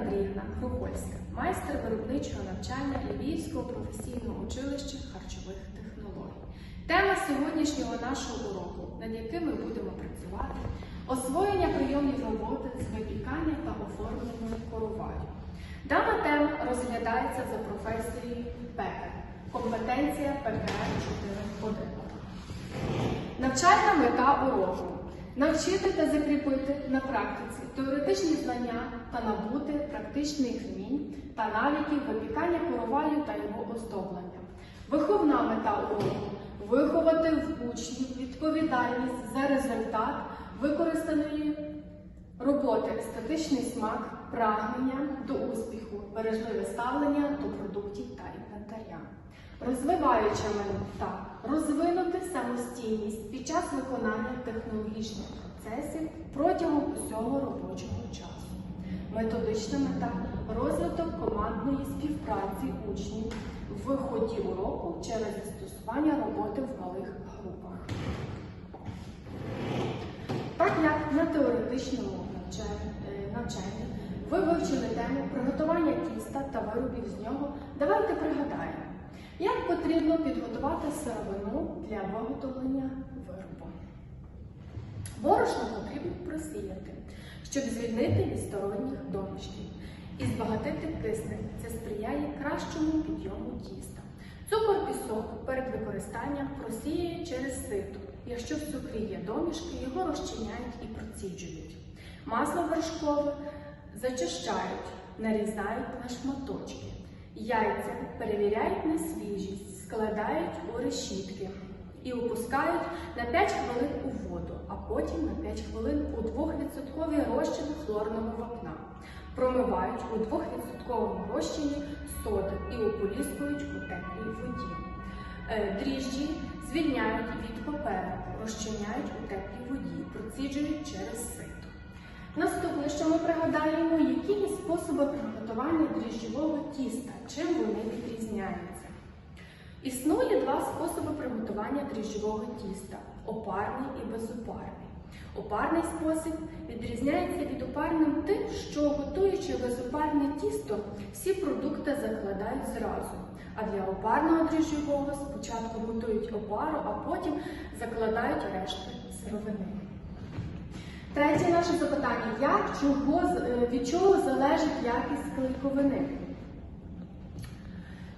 Андріївна Хрухольська, майстер виробничого навчання Львівського професійного училища харчових технологій. Тема сьогоднішнього нашого уроку, над яким ми будемо працювати, освоєння прийомів роботи з випікання та оформлення короваю. Дана тема розглядається за професією пекар. Компетенція ПКР 4.1. Навчальна мета уроку навчити та закріпити на практиці теоретичні знання та набути практичних вмінь та навиків випікання короваю та його оздоблення. Виховна мета уроку виховати в учнів відповідальність за результат використаної роботи, естетичний смак, прагнення до успіху, бережливе ставлення до продуктів та інвентаря. Розвиваюча мета розвинути самостійність під час виконання технологічних процесів протягом усього робочого часу. Методична мета розвиток командної співпраці учнів в ході уроку через застосування роботи в малих групах. Так як на теоретичному е, навчанні ви вивчили тему приготування тіста та виробів з нього, давайте пригадаємо, як потрібно підготувати сировину для виготовлення виробу. Борошно потрібно просіяти, щоб звільнити від сторонніх домішків і збагатити кисень. Це сприяє кращому підйому тіста. Цукор пісок перед використанням просіює через сито. Якщо в цукрі є домішки, його розчиняють і проціджують. Масло вершкове зачищають, нарізають на шматочки. Яйця перевіряють на свіжість, складають у решітки і опускають на 5 хвилин у воду, а потім на 5 хвилин у 2% розчин хлорного вапна. Промивають у 2% розчині соди і ополіскують у теплій воді. Е, Дріжджі звільняють від паперу, розчиняють у теплій воді, проціджують через сито. Наступне, що ми пригадаємо, які є способи приготування дріжджового тіста, чим вони відрізняються. Існує два способи приготування дріжджового тіста опарний і безопарний. Опарний спосіб відрізняється від опарним тим, що готуючи безопарне тісто, всі продукти закладають зразу. А для опарного дріжджового спочатку готують опару, а потім закладають решти сировини. Третє наше запитання: як чого, е, від чого залежить якість клейковини?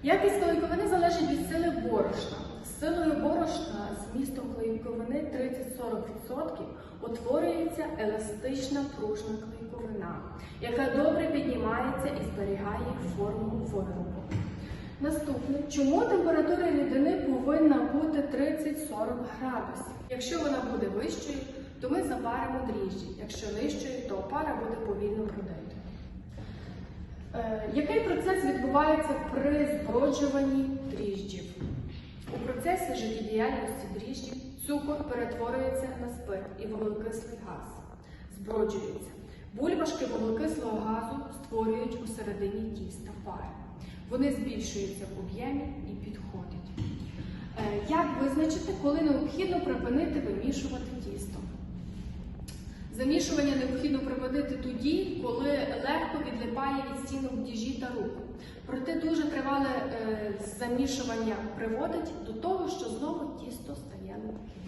Якість клейковини залежить від сили борошна. З силою борошна з містом клейковини 30-40% утворюється еластична пружна клейковина, яка добре піднімається і зберігає форму виробу. Наступне, чому температура рідини повинна бути 30-40 градусів? Якщо вона буде вищою, то ми заваримо дріжджі. Якщо нижчою, то опара буде повільно бродити. Е, Який процес відбувається при зброджуванні дріжджів? У процесі життєдіяльності дріжджів цукор перетворюється на спирт і вуглекислий газ. Зброджується. Бульбашки вуглекислого газу створюють у середині тіста пари. Вони збільшуються в об'ємі і підходять. Е, Як визначити, коли необхідно припинити вимішувати тісто? Замішування необхідно припинити тоді, коли легко відлипає від стінок діжі та рук. Проте дуже тривале е, замішування приводить до того, що знову тісто стає липким.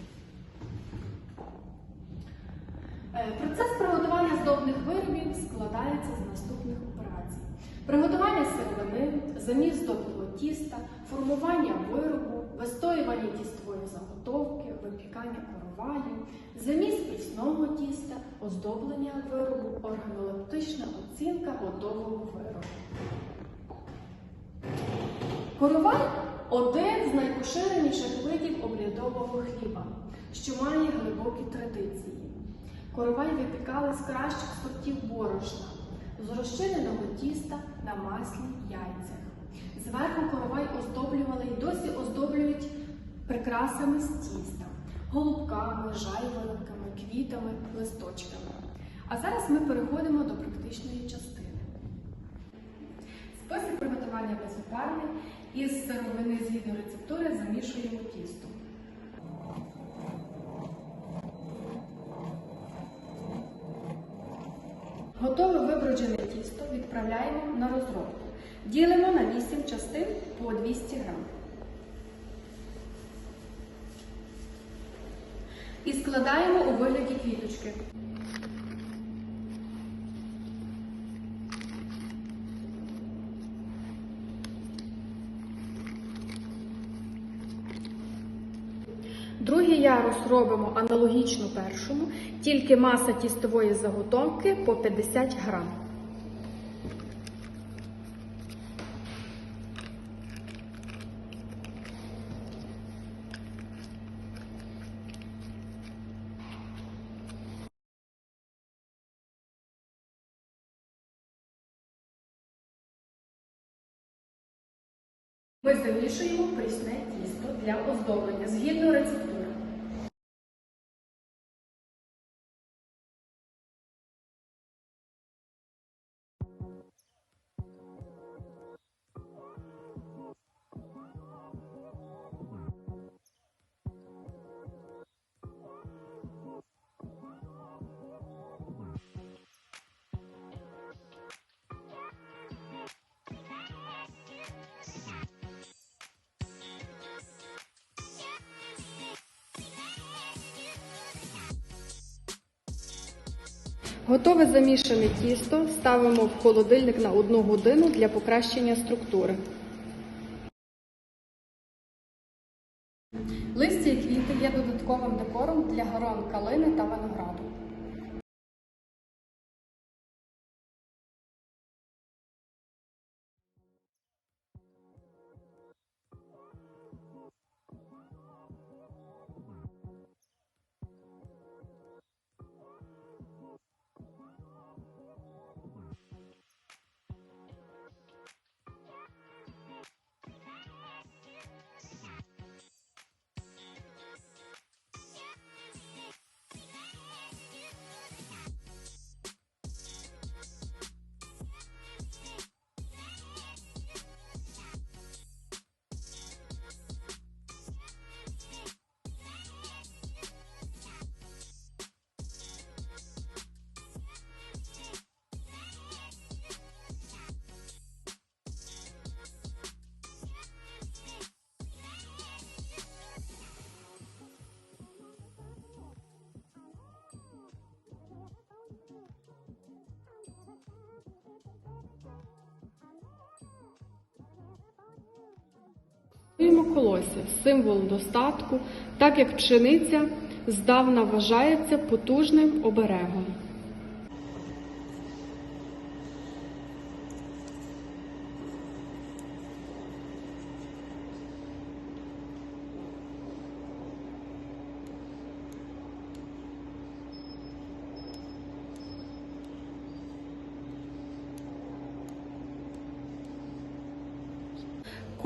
Е, Процес приготування здобних виробів складається з наступних операцій: приготування сировини, заміс здобного тіста, формування виробу, вистоювання тістової заготовки, випікання короваю, заміс пісного тіста, оздоблення виробу, органолептична оцінка готового виробу. Коровай один з найпоширеніших видів обрядового хліба, що має глибокі традиції. Коровай випікали з кращих сортів борошна, з розчиненого тіста на маслі яйцях. Прикрасами з тіста, голубками, жайворонками, квітами, листочками. А зараз ми переходимо до практичної частини. Спосіб приготування безопарний із сировини згідно рецептури замішуємо тісто. Готове виброджене тісто відправляємо на розробку. Ділимо на 8 частин по 200 грам. І складаємо у вигляді квіточки. Другий ярус робимо аналогічно першому, тільки маса тістової заготовки по 50 грам. Ми замішуємо прісне тісто для оздоблення згідно рецептури. Готове замішане тісто ставимо в холодильник на 1 годину для покращення структури. Листя і квіти є додатковим декором для горон калини та винограду. Колосся символ достатку, так як пшениця здавна вважається потужним оберегом.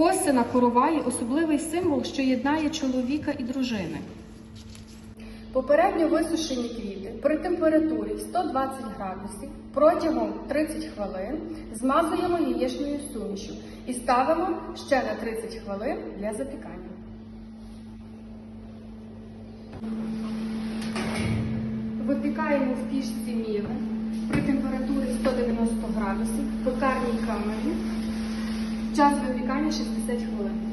Коси на короваї особливий символ, що єднає чоловіка і дружини. Попередньо висушені квіти при температурі 120 градусів протягом 30 хвилин змазуємо яєчною сумішю і ставимо ще на 30 хвилин для запікання. Випікаємо в пічці міви при температурі 190 градусів в пекарній камері. Час 60 хвилин.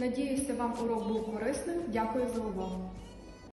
Надіюся, вам урок був корисним. Дякую за увагу.